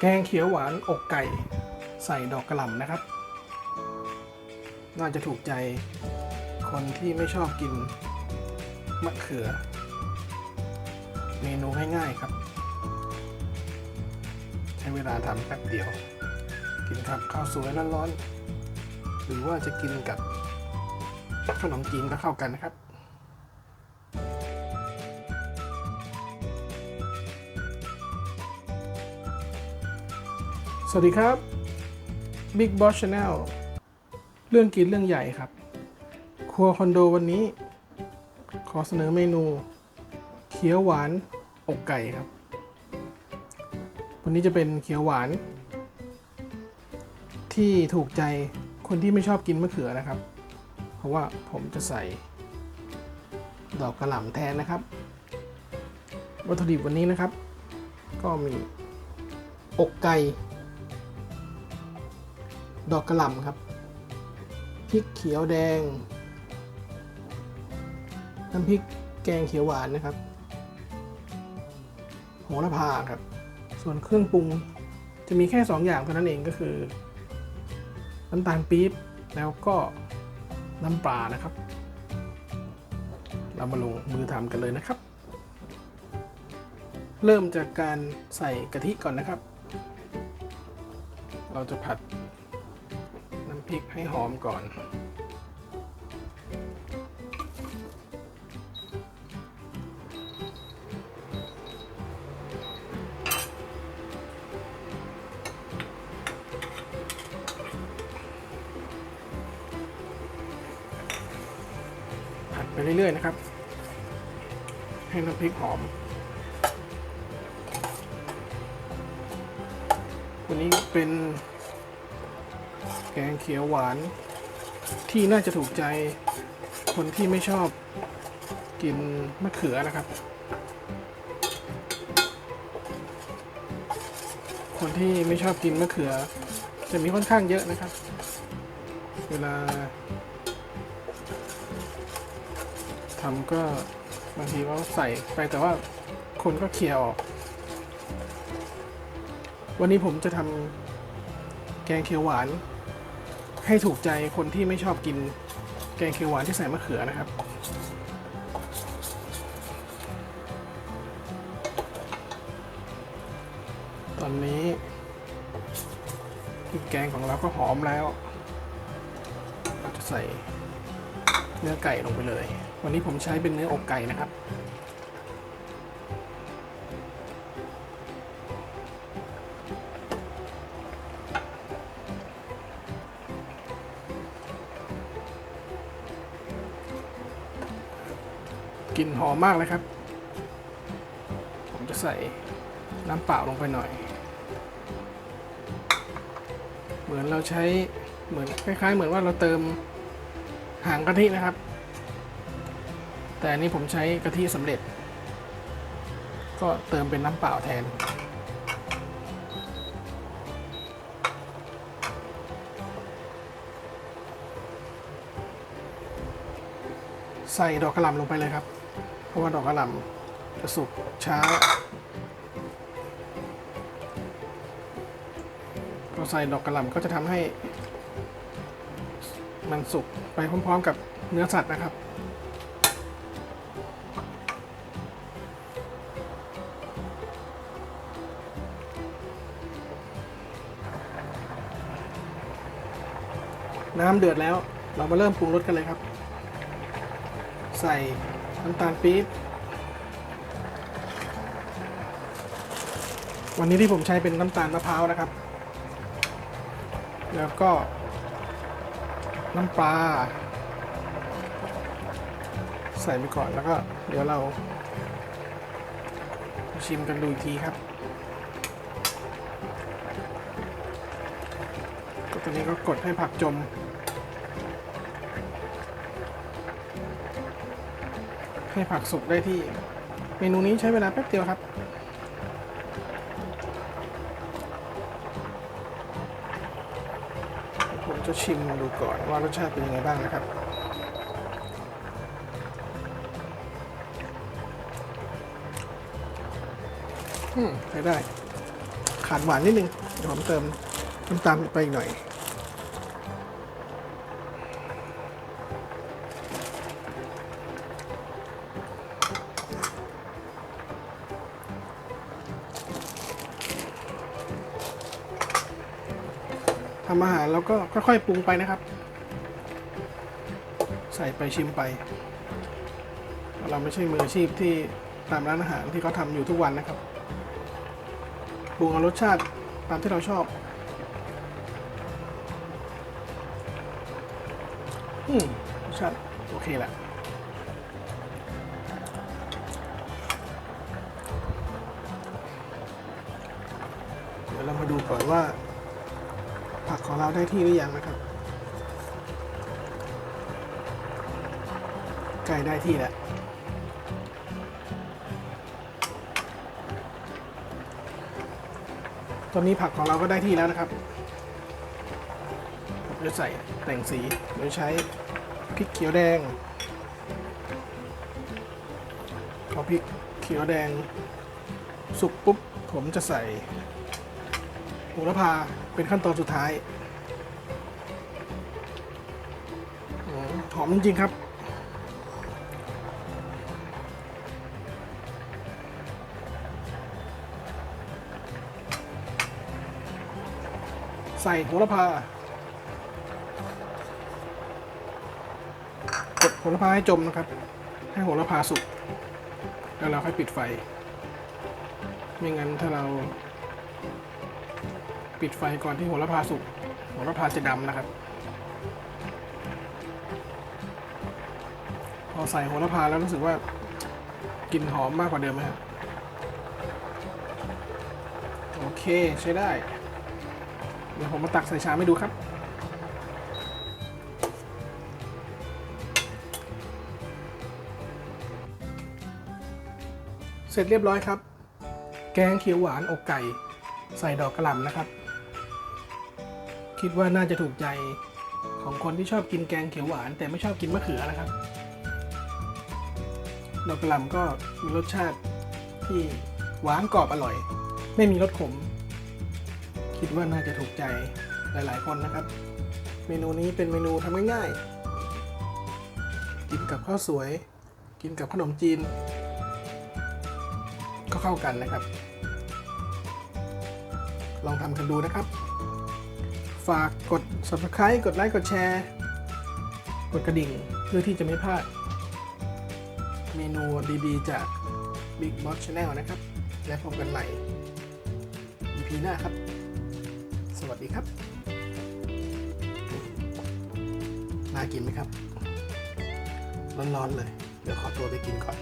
แกงเขียวหวานอกไก่ใส่ดอกกระหล่ำนะครับ น่าจะถูกใจคนที่ไม่ชอบกินมะเขือ เมนูง่ายๆครับ ใช้เวลาทำแป๊บเดียว กินครับข้าวสวยร้อนๆหรือว่าจะกินกับขนมจีนก็เข้ากันนะครับ สวัสดีครับ Big Boss Channel เรื่องกินเรื่องใหญ่ครับ ครัวคอนโดวันนี้ ขอเสนอเมนู เขียวหวานอกไก่ครับ วันนี้จะเป็นเขียวหวาน ที่ถูกใจคนที่ไม่ชอบกินมะเขือนะครับ เพราะว่าผมจะใส่ ดอกกระหล่ำแทนนะครับ วัตถุดิบวันนี้นะครับ ก็มีอกไก่ ดอกกระหล่ำครับพริกเขียวแดง น้ำพริกแกงเขียวหวานนะครับ โหระพาครับ ส่วนเครื่องปรุงจะมีแค่ 2 อย่างเท่านั้นเองก็คือ น้ำตาลปี๊บแล้วก็น้ำปลานะครับ เรามาลงมือทำกันเลยนะครับ เริ่มจากการใส่กะทิก่อนนะครับ เราจะผัด พริกให้หอมก่อน ผัดไปเรื่อย ๆ นะครับ ให้น้ำพริกหอมวันนี้เป็น แกงเขียวหวาน ที่น่าจะถูกใจคนที่ไม่ชอบกินมะเขือนะครับ คนที่ไม่ชอบกินมะเขือ จะมีค่อนข้างเยอะนะครับ เวลาทำก็บางทีก็ใส่ไปแต่ว่าคนก็เคลียร์ออก วันนี้ผมจะทำแกงเขียวหวาน ให้ถูกใจคนที่ไม่ชอบกินแกงเขียวหวานที่ใส่มะเขือนะครับตอนนี้พริกแกงของเราก็หอมแล้ว เราจะใส่เนื้อไก่ลงไปเลย วันนี้ผมใช้เป็นเนื้ออกไก่นะครับ กลิ่นหอมมากเลยครับ ผมจะใส่น้ำเปล่าลงไปหน่อย เหมือนเราใช้เหมือนคล้ายๆ เหมือนว่าเราเติมหางกะทินะครับ แต่อันนี้ผมใช้กะทิสำเร็จ ก็เติมเป็นน้ำเปล่าแทนใส่ดอกกระหล่ำลงไปเลยครับ ราะว่าดอกกระหล่ำจะสุกช้าพอใส่ดอกกระหล่ำก็จะทำให้ มันสุกไปพร้อมๆกับเนื้อสัตว์นะครับน้ำเดือดแล้ว เรามาเริ่มปรุงรสกันเลยครับ ใส่ น้ำตาลปี๊บ วันนี้ที่ผมใช้เป็นน้ำตาลมะพร้าวนะครับ แล้วก็ น้ำปลา ใส่ไปก่อนแล้วก็ เดี๋ยวเราชิมกันดูอีกทีครับ ก็ตอนนี้ก็กดให้ผักจม ให้ผักสุกได้ที่ เมนูนี้ใช้เวลาแป๊บเดียวครับ ผมจะชิมดูก่อนว่ารสชาติเป็นยังไงบ้างนะครับอืมใช้ได้ ขาดหวานนิดนึงเดี๋ยวผมเติมน้ำตาลไปอีกหน่อย ทำอาหารแล้วก็ค่อยๆปรุงไปนะครับ ใส่ไปชิมไป เราไม่ใช่มืออาชีพที่ตามร้านอาหารที่เขาทำอยู่ทุกวันนะครับปรุงเอารสชาติตามที่เราชอบอืมรสชาติโอเคแหละเดี๋ยวเรามาดูก่อนว่า ผักของเราได้ที่หรือยังนะครับใกล้ได้ที่แล้วตอนนี้ผักของเราก็ได้ที่แล้วนะครับผมจะใส่แต่งสีโดยใช้พริกเขียวแดงพอพริกเขียวแดง สุกปุ๊บผมจะใส่ โหระพาเป็นขั้นตอนสุดท้ายหอมจริง ๆ ครับ ใส่โหระพากดโหระพาให้จมนะครับ ให้โหระพาสุก แล้วเราค่อยปิดไฟ ไม่งั้นถ้าเรา ปิดไฟก่อนที่โหระพาสุกโหระพาจะดำนะครับ พอใส่โหระพาแล้วรู้สึกว่ากลิ่นหอมมากกว่าเดิมไหมครับโอเคใช้ได้ เดี๋ยวผมมาตักใส่ชามให้ดูครับ เสร็จเรียบร้อยครับ แกงเขียวหวานอกไก่ ใส่ดอกกระหล่ำนะครับ คิดว่าน่าจะถูกใจของคนที่ชอบกินแกงเขียวหวาน แต่ไม่ชอบกินมะเขือนะครับ ดอกกระหล่ำก็มีรสชาติที่หวานกรอบอร่อย ไม่มีรสขม คิดว่าน่าจะถูกใจหลาย ๆ คนนะครับ เมนูนี้เป็นเมนูทำง่ายๆกินกับข้าวสวย กินกับขนมจีน ก็เข้ากันนะครับ ลองทำกันดูนะครับ ฝากกด subscribe กดไลค์กดแชร์ กดกระดิ่งเพื่อที่จะไม่พลาด เมนูดีๆจาก Big Boss Channel นะครับ และพบกันใหม่ EP หน้าครับ สวัสดีครับ น่ากินไหมครับ ร้อนๆเลย เดี๋ยวขอตัวไปกินก่อน